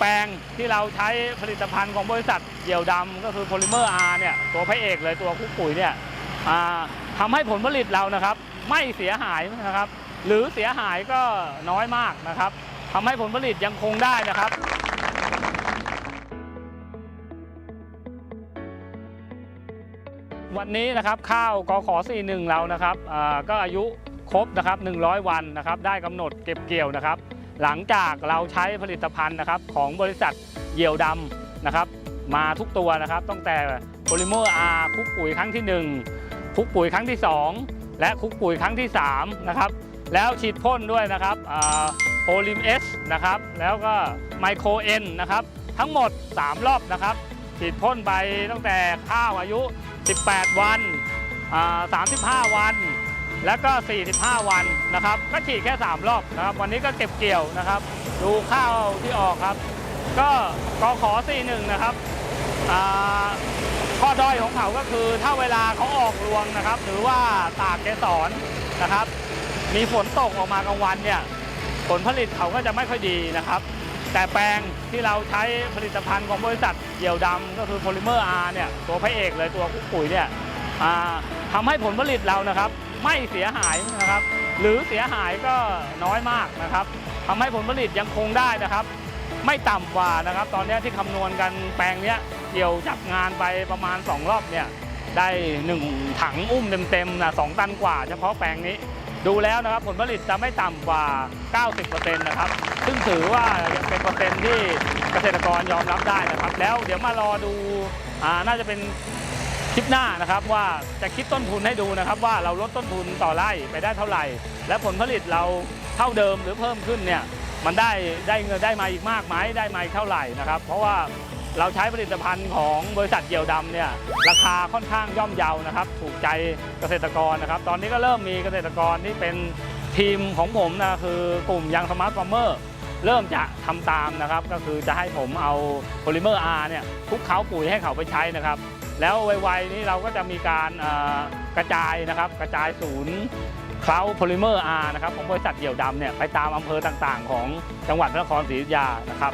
แปลงที่เราใช้ผลิตภัณฑ์ของบริษัทเหยี่ยวดำก็คือโพลิเมอร์ R เนี่ยตัวพระเอกเลยตัวคุกปุ๋ยเนี่ยทำให้ผลผลิตเรานะครับ ไม่เสียหายนะครับ หรือเสียหายก็น้อยมากนะครับทำให้ผลผลิตยังคงได้นะครับวันนี้นะครับข้าวกขอ41 เรานะครับก็อายุครบนะครับ100 วันนะครับ ได้กำหนดเก็บเกี่ยวนะครับ หลังจากเราใช้ผลิตภัณฑ์นะครับของบริษัทเหยี่ยวดำนะครับ มาทุกตัวนะครับตั้งแต่โพลิเมอร์ R คุกปุ๋ยครั้งที่ 1 คุกปุ๋ยครั้งที่ 2 และคุกปุ๋ยครั้งที่3นะครับแล้วฉีดพ่นด้วยนะครับโพลิมเอสนะครับแล้วก็ไมโครเอ็นนะครับทั้งหมด 3 รอบนะครับฉีดพ่นไปตั้งแต่ข้าวอายุ 18 วัน 35 วัน แล้วก็ 45 วันนะครับ ก็ฉีดแค่ 3 รอบนะครับ วันนี้ก็เก็บเกี่ยวนะครับ ดูข้าวที่ออกครับ ก็กขอ41 นะครับข้อด้อยของเขาก็คือถ้าเวลาเขาออกรวงนะครับ หรือว่าตากเกสรนะครับ มีฝนตกออกมากลางวันเนี่ยผลผลิตเขาก็จะไม่ค่อยดีนะครับ แต่แปลงที่เราใช้ผลิตภัณฑ์ของบริษัทเหยี่ยวดำก็คือโพลิเมอร์ R เนี่ยตัวพระเอกเลยตัวคุกปุ๋ยเนี่ยทำให้ผลผลิตเรานะครับ ไม่เสียหายนะครับ หรือเสียหายก็น้อยมากนะครับทำให้ผลผลิตยังคงได้นะครับ ไม่ต่ำกว่านะครับ ตอนนี้ที่คำนวณกันแปลงเนี้ยเกี่ยวจับงานไปประมาณ 2 รอบเนี่ยได้ 1 ถังอุ้มเต็มๆนะ2ตันกว่าเฉพาะแปลงนี้ดูแล้วนะครับผลผลิตจะไม่ต่ำกว่า 90%นะครับ ซึ่งถือว่าเป็นเปอร์เซ็นต์ที่เกษตรกรยอมรับได้นะครับ แล้วเดี๋ยวมารอดูอ่าน่าจะเป็น คลิปหน้านะครับว่าจะคิดต้นทุนให้ดูนะครับ ว่าเราลดต้นทุนต่อไร่ไปได้เท่าไหร่ และผลผลิตเราเท่าเดิมหรือเพิ่มขึ้นเนี่ยมันได้ได้เงินได้มาอีกมากไหมได้มาอีกเท่าไหร่นะครับ เพราะว่าเราใช้ผลิตภัณฑ์ของบริษัทเหยี่ยวดำเนี่ยราคาค่อนข้างย่อมเยานะครับ ถูกใจเกษตรกรนะครับ ตอนนี้ก็เริ่มมีเกษตรกรที่เป็นทีมของผมนะคือกลุ่มยังสมาร์ทฟาร์เมอร์เริ่มจะทำตามนะครับ ก็คือจะให้ผมเอาโพลิเมอร์ R เนี่ยคลุกเขาปุ๋ยให้เขาไปใช้นะครับ แล้วไวๆนี้เราก็จะมีการกระจายนะครับ กระจายศูนย์เคล้าโพลิเมอร์อานะครับของบริษัทเดี่ยวดำเนี่ยไปตามอำเภอต่างๆ ของจังหวัดพระนครศรีอยุธยานะครับ